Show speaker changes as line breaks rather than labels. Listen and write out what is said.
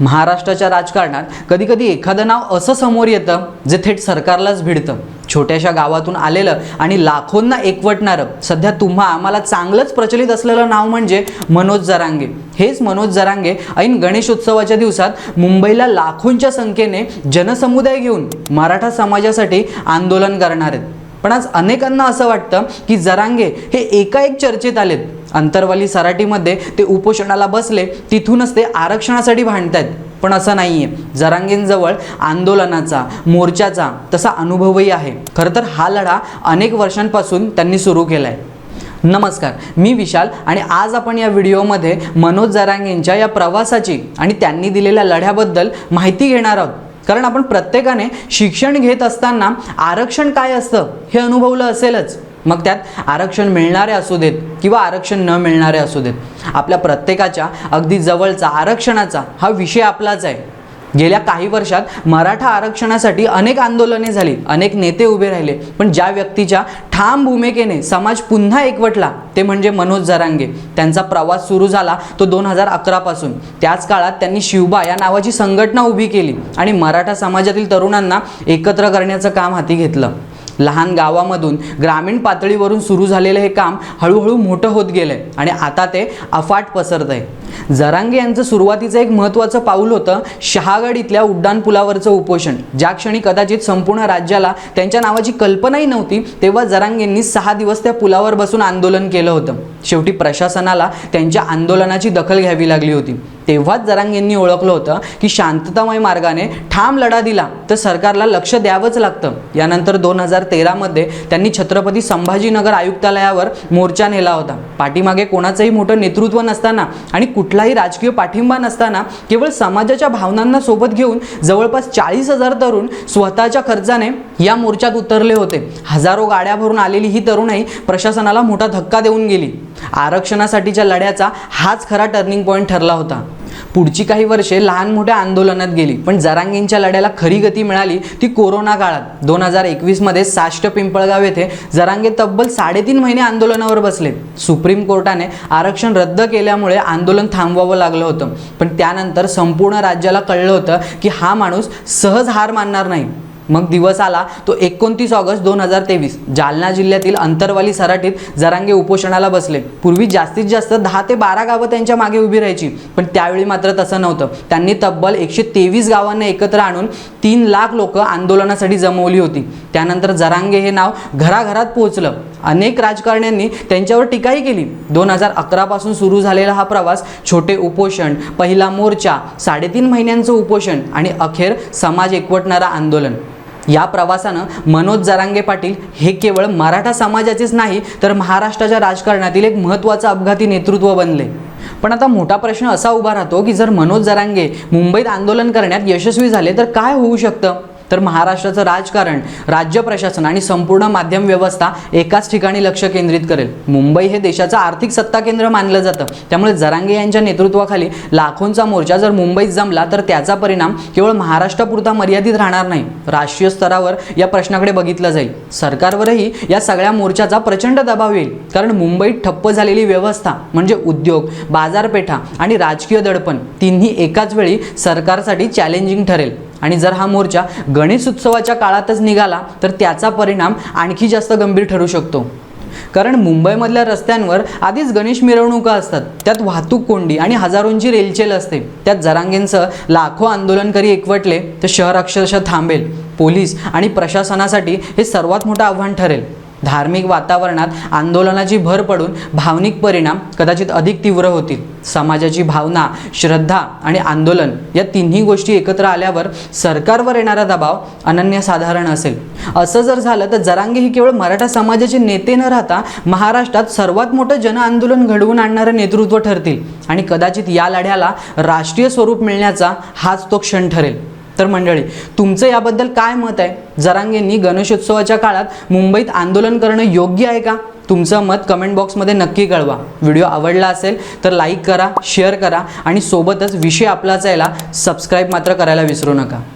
महाराष्ट्राच्या राजकारणात कधी कधी एखादं नाव असं समोर येतं जे थेट सरकारलाच भिडतं. छोट्याशा गावातून आलेलं आणि लाखोंना एकवटणारं सध्या तुम्हा आम्हाला चांगलंच प्रचलित असलेलं नाव म्हणजे मनोज जरांगे. हेच मनोज जरांगे ऐन गणेशोत्सवाच्या दिवसात मुंबईला लाखोंच्या संख्येने जनसमुदाय घेऊन मराठा समाजासाठी आंदोलन करणार आहेत. पण आज अनेकांना असं वाटतं की जरांगे हे एकाएक चर्चेत आलेत. अंतरवाली सराटीमध्ये ते उपोषणाला बसले तिथूनच ते आरक्षणासाठी भांडत आहेत पण असं नाही आहे जरांगेंजवळ आंदोलनाचा मोर्चाचा तसा अनुभवही आहे. खरं तर हा लढा अनेक वर्षांपासून त्यांनी सुरू केला आहे नमस्कार मी विशाल आणि आज आपण या व्हिडिओमध्ये मनोज जरांगेंच्या या प्रवासाची आणि त्यांनी दिलेल्या लढ्याबद्दल माहिती घेणार आहोत. कारण आपण प्रत्येकाने शिक्षण घेत असताना आरक्षण काय असतं हे अनुभवलं असेलच. मग त्यात आरक्षण मिळणारे असू देत किंवा आरक्षण न मिळणारे असू देत आपल्या प्रत्येकाच्या अगदी जवळचा आरक्षणाचा हा विषय आपलाच आहे. गेल्या काही वर्षात मराठा आरक्षणासाठी अनेक आंदोलने झाली अनेक नेते उभे राहिले पण ज्या व्यक्तीच्या ठाम भूमिकेने समाज पुन्हा एकवटला ते म्हणजे मनोज जरांगे. त्यांचा प्रवास सुरू झाला तो दोन हजार अकरापासून त्याच काळात त्यांनी शिवबा या नावाची संघटना उभी केली आणि मराठा समाजातील तरुणांना एकत्र करण्याचं काम हाती घेतलं. लहान गावामधून ग्रामीण पातळीवरून सुरू झालेलं हे काम हळूहळू मोठं होत गेलं आहे आणि आता ते अफाट पसरत आहे जरांगे यांचं सुरुवातीचं एक महत्त्वाचं पाऊल होतं शहागड इथल्या उड्डाण पुलावरचं उपोषण. ज्या क्षणी कदाचित संपूर्ण राज्याला त्यांच्या नावाची कल्पनाही नव्हती तेव्हा जरांगेंनी सहा दिवस त्या पुलावर बसून आंदोलन केलं होतं. शेवटी प्रशासनाला त्यांच्या आंदोलनाची दखल घ्यावी लागली होती. तेव्हाच जरांगेंनी ओळखलं होतं की शांततामय मार्गाने ठाम लढा दिला तर सरकारला लक्ष द्यावंच लागतं. यानंतर दोन हजार तेरामध्ये त्यांनी छत्रपती संभाजीनगर आयुक्तालयावर मोर्चा नेला होता. पाठीमागे कोणाचंही मोठं नेतृत्व नसताना आणि कुठलाही राजकीय पाठिंबा नसताना केवळ समाजाच्या भावनांना सोबत घेऊन जवळपास चाळीस हजार तरुण स्वतःच्या खर्चाने या मोर्चात उतरले होते. हजारो गाड्या भरून आलेली ही तरुणाई प्रशासनाला मोठा धक्का देऊन गेली. आरक्षणासाठीच्या लढ्याचा हाच खरा टर्निंग पॉईंट ठरला होता. पुढची काही वर्षे लहान मोठ्या आंदोलनात गेली. पण जरांगींच्या लढ्याला खरी गती मिळाली ती कोरोना काळात. दोन हजार एकवीसमध्ये साष्ट पिंपळगाव येथे जरांगे तब्बल साडेतीन महिने आंदोलनावर बसले. सुप्रीम कोर्टाने आरक्षण रद्द केल्यामुळे आंदोलन थांबवावं लागलं होतं. पण त्यानंतर संपूर्ण राज्याला कळलं होतं की हा माणूस सहज हार मानणार नाही. मग दिवस आला तो एकोणतीस ऑगस्ट दोन हजार तेवीस जालना जिल्ह्यातील अंतरवाली सराटीत जरांगे उपोषणाला बसले. पूर्वी जास्तीत जास्त दहा ते बारा गावं त्यांच्या मागे उभी राहायची पण त्यावेळी मात्र तसं नव्हतं. त्यांनी तब्बल एकशे तेवीस गावांना एकत्र आणून तीन लाख लोक आंदोलनासाठी जमवली होती. त्यानंतर जरांगे हे नाव घराघरात पोहोचलं. अनेक राजकारण्यांनी त्यांच्यावर टीकाही केली. दोन हजार अकरापासून सुरू झालेला हा प्रवास छोटे उपोषण पहिला मोर्चा साडेतीन महिन्यांचं उपोषण आणि अखेर समाज एकवटणारा आंदोलन. या प्रवासानं मनोज जरांगे पाटील हे केवळ मराठा समाजाचेच नाही तर महाराष्ट्राच्या राजकारणातील एक महत्त्वाचं अपघाती नेतृत्व बनले. पण आता मोठा प्रश्न असा उभा राहतो की जर मनोज जरांगे मुंबईत आंदोलन करण्यात यशस्वी झाले तर काय होऊ शकतं? तर महाराष्ट्राचं राजकारण राज्य प्रशासन आणि संपूर्ण माध्यम व्यवस्था एकाच ठिकाणी लक्ष केंद्रित करेल. मुंबई हे देशाचं आर्थिक सत्ता केंद्र मानलं जातं. त्यामुळे जरांगे यांच्या नेतृत्वाखाली लाखोंचा मोर्चा जर मुंबईत जमला तर त्याचा परिणाम केवळ महाराष्ट्रापुरता मर्यादित राहणार नाही. राष्ट्रीय स्तरावर या प्रश्नाकडे बघितलं जाईल. सरकारवरही या सगळ्या मोर्चाचा प्रचंड दबाव येईल. कारण मुंबईत ठप्प झालेली व्यवस्था म्हणजे उद्योग बाजारपेठा आणि राजकीय दडपण तिन्ही एकाच वेळी सरकारसाठी चॅलेंजिंग ठरेल. आणि जर हा मोर्चा गणेश उत्सवाच्या काळातच निघाला तर त्याचा परिणाम आणखी जास्त गंभीर ठरू शकतो. कारण मुंबईमधल्या रस्त्यांवर आधीच गणेश मिरवणुका असतात. त्यात वाहतूक कोंडी आणि हजारोंची रेलचेल असते. त्यात जरांगेंसह लाखो आंदोलनकरी एकवटले तर शहर अक्षरशः थांबेल. पोलीस आणि प्रशासनासाठी हे सर्वात मोठं आव्हान ठरेल. धार्मिक वातावरणात आंदोलनाची भर पडून भावनिक परिणाम कदाचित अधिक तीव्र होतील. समाजाची भावना श्रद्धा आणि आंदोलन या तिन्ही गोष्टी एकत्र आल्यावर सरकारवर येणारा दबाव अनन्यसाधारण असेल. असं जर झालं तर जरांगे ही केवळ मराठा समाजाचे नेते न राहता महाराष्ट्रात सर्वात मोठं जन आंदोलन घडवून आणणारं नेतृत्व ठरतील आणि कदाचित या लढ्याला राष्ट्रीय स्वरूप मिळण्याचा हाच तो क्षण ठरेल. तर मंडळी तुमचं याबद्दल काय मत आहे? जरांगेंनी गणेशोत्सवाच्या काळात मुंबईत आंदोलन करणं योग्य आहे का? तुमचं मत कमेंट बॉक्समध्ये नक्की कळवा. व्हिडिओ आवडला असेल तर लाईक करा शेअर करा आणि सोबतच विषय आपलाच यायला सबस्क्राईब मात्र करायला विसरू नका.